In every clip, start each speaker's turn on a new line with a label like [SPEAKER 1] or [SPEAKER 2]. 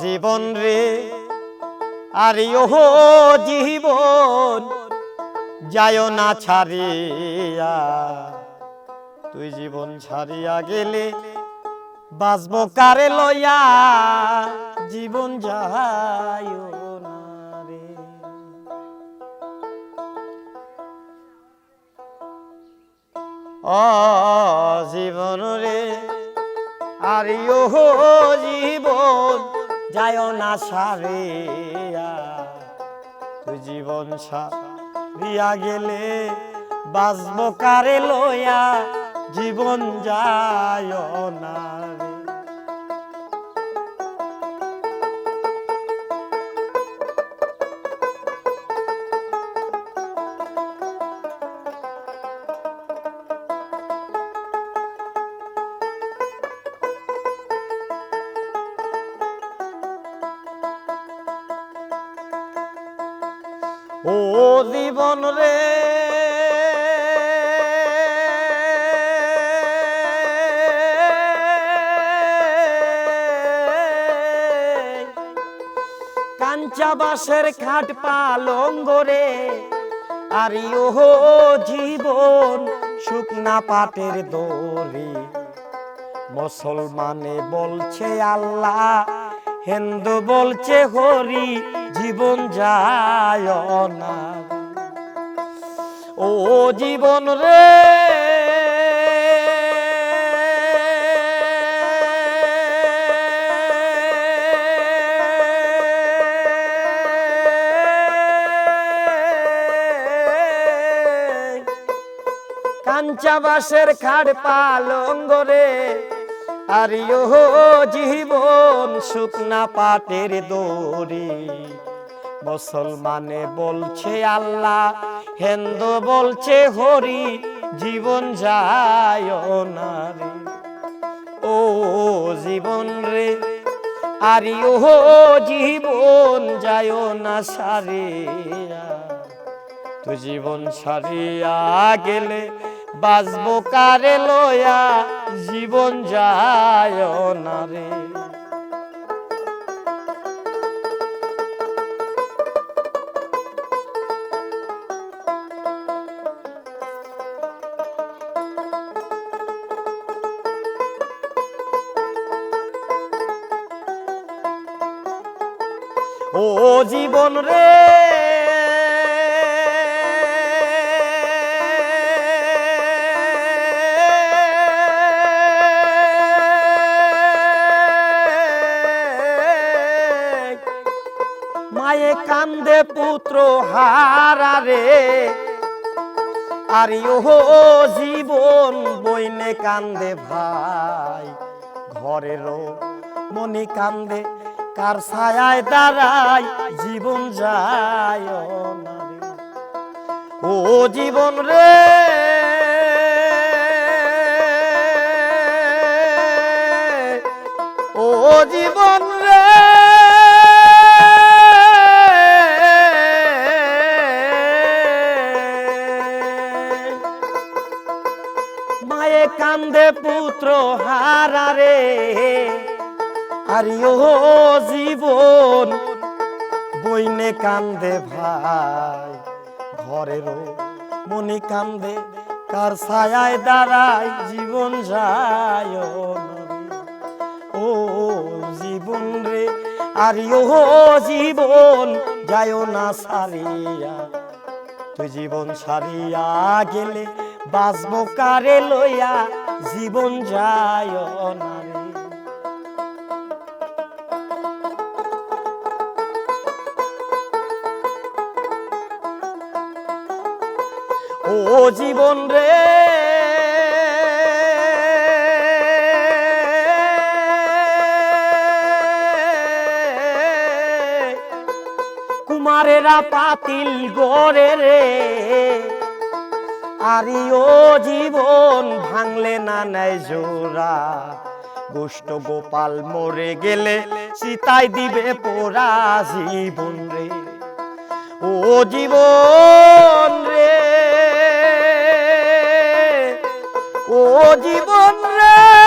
[SPEAKER 1] জীবন রে আর ওহো জীবন যায় না ছাড়িয়া। তুই জীবন ছাড়িয়া গেলে বাজব কারে লইয়া? জীবন যায় না রে। ও জীবন রে। আর জীবন যায় না সারিয়া। তুই জীবন সারিয়া গেলে বাজব কারে লয়া জীবন যায় না রে। ও জীবন রে। কাঞ্চা বাসের খাট পালঙ্গ রে আর ওহো জীবন শুকনা পাটের দড়ি। মুসলমানে বলছে আল্লাহ হিন্দু বলছে হরি জীবন যায় না ও জীবন রে। কাঞ্চা বাসের খাড় পালঙ্গ রে। আর জীবন শুকনা পাটের দড়ি। মুসলমানে বলছে আল্লাহ, হিন্দু বলছে হরি, জীবন যায় না রে ও জীবন রে, আর জীবন যায় না সারিয়া। তো জীবন সারিয়া গেলে বাজবো কারে লয়া জীবন যায় না রে। ও জীবন রে মায়ে কান্দে পুত্র হারারে আর ইহো জীবন বইনে কান্দে ভাই। ঘরেরও মনি কান্দে, কার ছায়ায় দাঁড়ায় জীবন যায় ও জীবন রে। ও জীবন মায়ে কান্দে পুত্র হারারে আর ও জীবন বইনে কান্দে ভাই। ঘরেরও মনে কান্দে, কার ছায়ায় দাঁড়ায় জীবন যায় ও জীবন রে আর ও জীবন যায় না সারিয়া তুই জীবন সারিয়া গেলে বাঁচবো কারে লইয়া জীবন যায় না রে। ও জীবন রে। কুমারেরা পাতিল গড়ে রে। আরি ও জীবন ভাঙলে না নেয় জোড়া। গোষ্ঠ গোপাল মরে গেলে সীতাই দিবে পোড়া জীবন রে। ও জীবন রে, ও জীবন রে।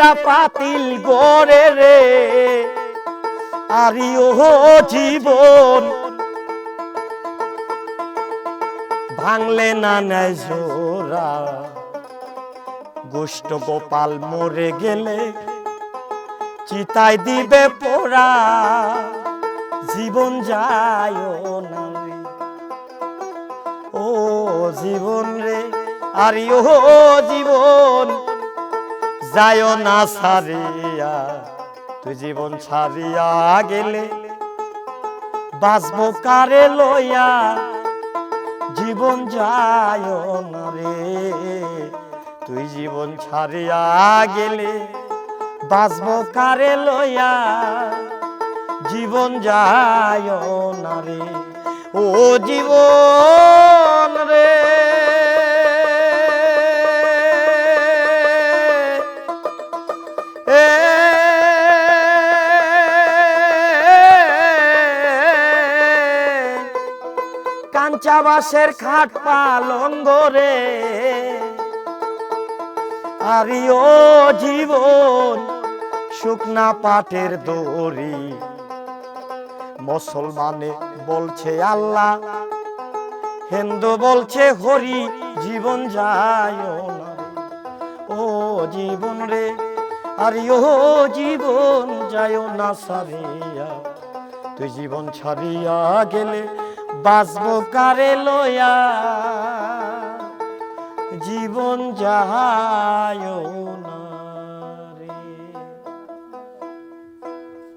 [SPEAKER 1] বেড়া পাতিল গড়ে রে। আরি ও জীবন ভাঙলে না নেয় জোরা গোষ্ঠ গোপাল মরে গেলে চিতায় দিবে পোড়া। জীবন যায় না ও জীবন রে, আরে জীবন যায় না সারিয়া, তুই জীবন ছাড়িয়া গেলে। বাঁচবো কারে লইয়া, জীবন যায় না রে। তুই জীবন ছাড়িয়া গেলে, বাঁচবো কারে লইয়া, জীবন যায় না রে। ও জীবন রে। কাঞ্চা বাসের খাট পালঙ্গ রে আরি ও জীবন, শুকনা পাটের দড়ি। মুসলমানে বলছে আল্লাহ, হিন্দু বলছে হরি, জীবন যায় ও জীবন রে, আরে ও জীবন যায় না সারিয়া। তুই জীবন ছাড়িয়া গেলে বাঁচবো কারে লয়া? জীবন যাহায়